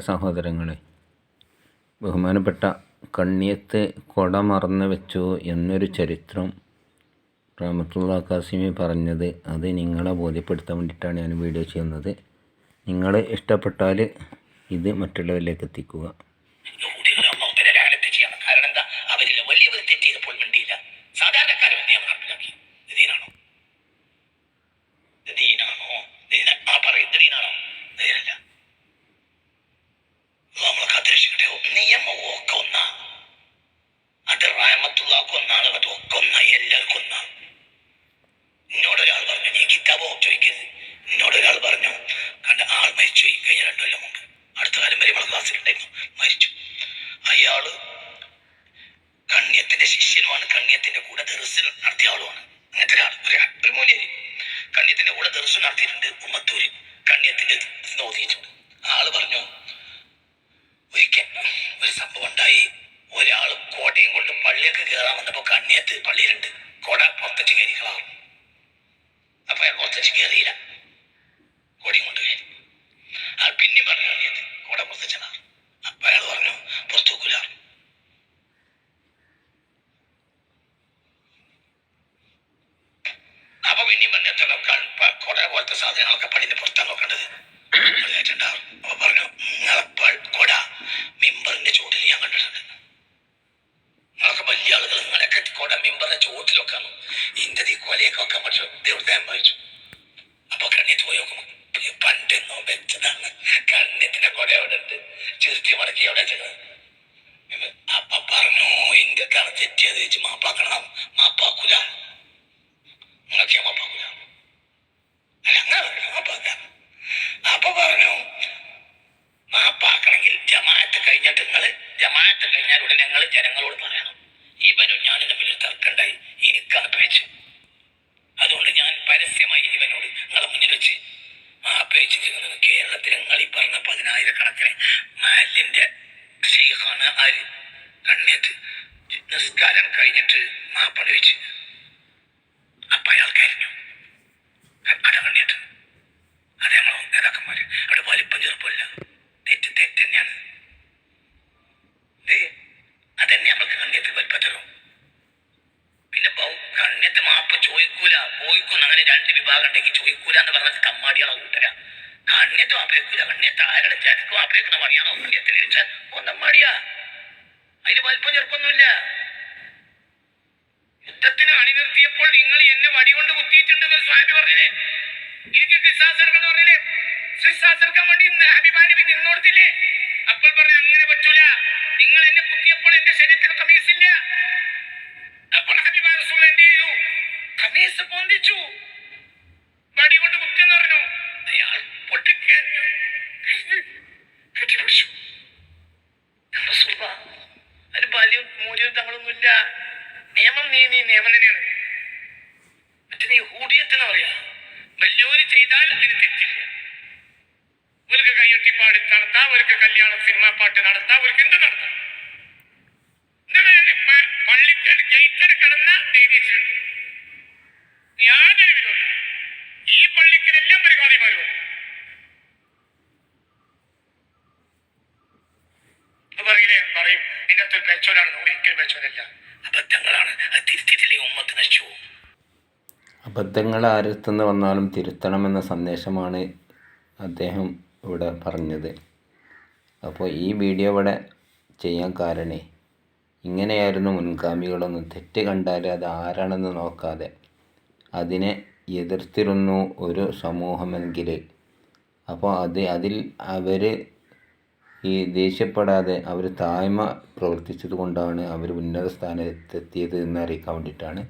സഹോദരങ്ങളെ ബഹുമാനപ്പെട്ട കണ്ണിയത്തെ കൊട മറന്നു വെച്ചു എന്നൊരു ചരിത്രം റഹമത്തുള്ള കാസിമി പറഞ്ഞത് അത് നിങ്ങളെ ബോധ്യപ്പെടുത്താൻ വേണ്ടിയിട്ടാണ് ഞാൻ വീഡിയോ ചെയ്യുന്നത്. നിങ്ങൾ ഇഷ്ടപ്പെട്ടാൽ ഇത് മറ്റുള്ളവരിലേക്ക് എത്തിക്കുക. രണ്ടു കൊല്ലം അടുത്ത കാലം വരെ നമ്മളെ ക്ലാസ്സിലുണ്ടായിരുന്നു മരിച്ചു. അയാൾ കണ്യത്തിന്റെ ശിഷ്യനുമാണ്. കണ്യത്തിന്റെ കൂടെ ദർശനം നടത്തിയ ആളുമാണ്. അങ്ങനത്തെ ഒരാൾ ഒരു മൂല്യര് കണ്യത്തിന്റെ കൂടെ ദർശനം നടത്തിയിട്ടുണ്ട് ഉമ്മത്തൂര്. കണ്യത്തിന്റെ നോദിയിട്ടുണ്ട് ആൾ പറഞ്ഞു ഒരിക്കൽ ഒരു സംഭവം ഉണ്ടായി. ഒരാൾ കോട്ടയും കൊണ്ട് പള്ളിയൊക്കെ കയറാൻ വന്നപ്പോ കണ്യത്ത് പള്ളിയിലുണ്ട്. കോട പുറത്തേക്ക് കയറിക്കളാവും അപ്പൊ അയാൾ പുറത്തേക്ക് കയറിയില്ല കോടിയും കൊണ്ട് കയറി അയാൾ പിന്നെ പറഞ്ഞു കണ്യത്ത് കോട പുറത്തേച്ചാണ് അപ്പൊ അയാൾ പറഞ്ഞു പുറത്തുക്കൂല അപ്പൊ പിന്നെയും പറഞ്ഞൊക്കെ കൊട പോലത്തെ സാധനങ്ങളൊക്കെ പള്ളിന്റെ പുറത്താണ് നോക്കേണ്ടത്. കേട്ടിട്ടുണ്ടാവും അപ്പൊ പറഞ്ഞു നിങ്ങളെ കൊട മിമ്പറിന്റെ ചുവട്ടിൽ ഞാൻ കണ്ടിട്ടുണ്ട്. നിങ്ങളൊക്കെ വലിയ ആളുകൾ നിങ്ങളൊക്കെ കൊട മിമ്പറിന്റെ ചുവട്ടിലൊക്കെ ആണ് ഇന്ത്യ ഈ കൊലയൊക്കെ വെക്കാൻ പറ്റും. ദൈവം വായിച്ചു അപ്പൊ കണ്ണി പോയി പണ്ടെന്നോ വെച്ചതാണ് കണ്ണിയത്തിന്റെ കൊല അവിടെ ഉണ്ട് മടക്കി അവിടെ അപ്പ പറഞ്ഞു ഇന്ത്യക്കാണ് തെറ്റിയത് വെച്ച് മാപ്പാക്കണം. മാപ്പാക്കൂല. മാപ്പാക്കൂല. അല്ല പറഞ്ഞു കഴിഞ്ഞിട്ട് നിങ്ങൾ ജമാഅത്ത് കഴിഞ്ഞാൽ ഉടനെ ഞങ്ങൾ ജനങ്ങളോട് പറയണം കേരളത്തിൽ നിങ്ങൾ ഈ പറഞ്ഞ പതിനായിരക്കണക്കിന് മാലിന്റെ ഷെയ്ഖാണ് ആര്? കണ്ണിയത്ത് നിസ്കാരം കഴിഞ്ഞിട്ട് മാപ്പണി വെച്ച്. അപ്പൊ അയാൾ കരിഞ്ഞു. അട കണ്ണിയത്ത് അത് ഞങ്ങൾ നേതാക്കന്മാര്. അവിടെ വലിപ്പം ചെറുപ്പമില്ല. തെറ്റ് തെറ്റ് തന്നെയാണ്. അതന്നെ നമ്മൾക്ക് കണ്ണിയത്തിൽ വലിപ്പത്തരും പിന്നെ കണ്ണിയത്ത് മാപ്പ് ചോദിക്കൂല. പോയിക്കൂന്ന്. അങ്ങനെ രണ്ട് വിഭാഗം ഉണ്ടെങ്കിൽ ചോദിക്കൂല എന്ന് പറഞ്ഞത് കമ്മാടികളെ കൂട്ടര. വെക്കൂല കണ്ണിയത്ത് ആരുടെ ജനക്ക് മാപ്പ് വെക്കുന്ന പണിയാണോ? കണ്ണിയത്തിന് വെച്ചാൽ ഒന്നമ്മാടിയാ അതിന് വലിപ്പം ചെറുപ്പൊന്നുമില്ല യുദ്ധത്തിന് അണിനിർത്തിയപ്പോൾ നിങ്ങൾ എന്നെ വടികൊണ്ട് കുത്തിയിട്ടുണ്ടെന്ന് സ്വാമി പറഞ്ഞില്ലേ? എനിക്ക് ക്രിസ്താസ് എടുക്കണം പറഞ്ഞില്ലേ? ക്രിസ്താസ് എടുക്കാൻ വേണ്ടി ഹബിബാനബി നിന്നോടത്തില്ലേ? അപ്പോൾ പറഞ്ഞ അങ്ങനെ പറ്റൂല. നിങ്ങൾ എന്നെ കുത്തിയപ്പോൾ വലിയ മൂല്യം തങ്ങളൊന്നുമില്ല നിയമം നീ നീ നിയമം തന്നെയാണ്. മറ്റേ നീ ഹൂഡിയത്തെന്ന് പറയാ? വലിയൊരു ചെയ്താൽ അതിന് തെറ്റില്ല. അവർക്ക് കയ്യൊട്ടിപ്പാട് നടത്താം ഇവർക്ക് കല്യാണം സിനിമാ പാട്ട് നടത്താം ഇവർക്ക് എന്ത് നടത്താം? പള്ളിക്കൽ ഗേറ്റഡ് പെച്ചോലാണ് ഒരിക്കലും പെച്ചോനല്ല അബദ്ധങ്ങളാണ്. അത് ഉമ്മത്ത് നശിച്ചു അബദ്ധങ്ങൾ ആരത്തുനിന്ന് വന്നാലും തിരുത്തണമെന്ന സന്ദേശമാണ് അദ്ദേഹം ഇവിടെ പറഞ്ഞത്. അപ്പോൾ ഈ വീഡിയോ ഇവിടെ ചെയ്യാൻ കാരണേ ഇങ്ങനെയായിരുന്നു മുൻഗാമികളൊന്നും തെറ്റ് കണ്ടാൽ അത് ആരാണെന്ന് നോക്കാതെ അതിനെ എതിർത്തിരുന്നു ഒരു സമൂഹമെങ്കിൽ. അപ്പോൾ അത് അതിൽ അവർ ഈ ദേഷ്യപ്പെടാതെ അവർ താഴ്മ പ്രവർത്തിച്ചത് കൊണ്ടാണ് അവർ ഉന്നത സ്ഥാനത്തെത്തിയത് എന്നറിയിക്കാൻ വേണ്ടിയിട്ടാണ്.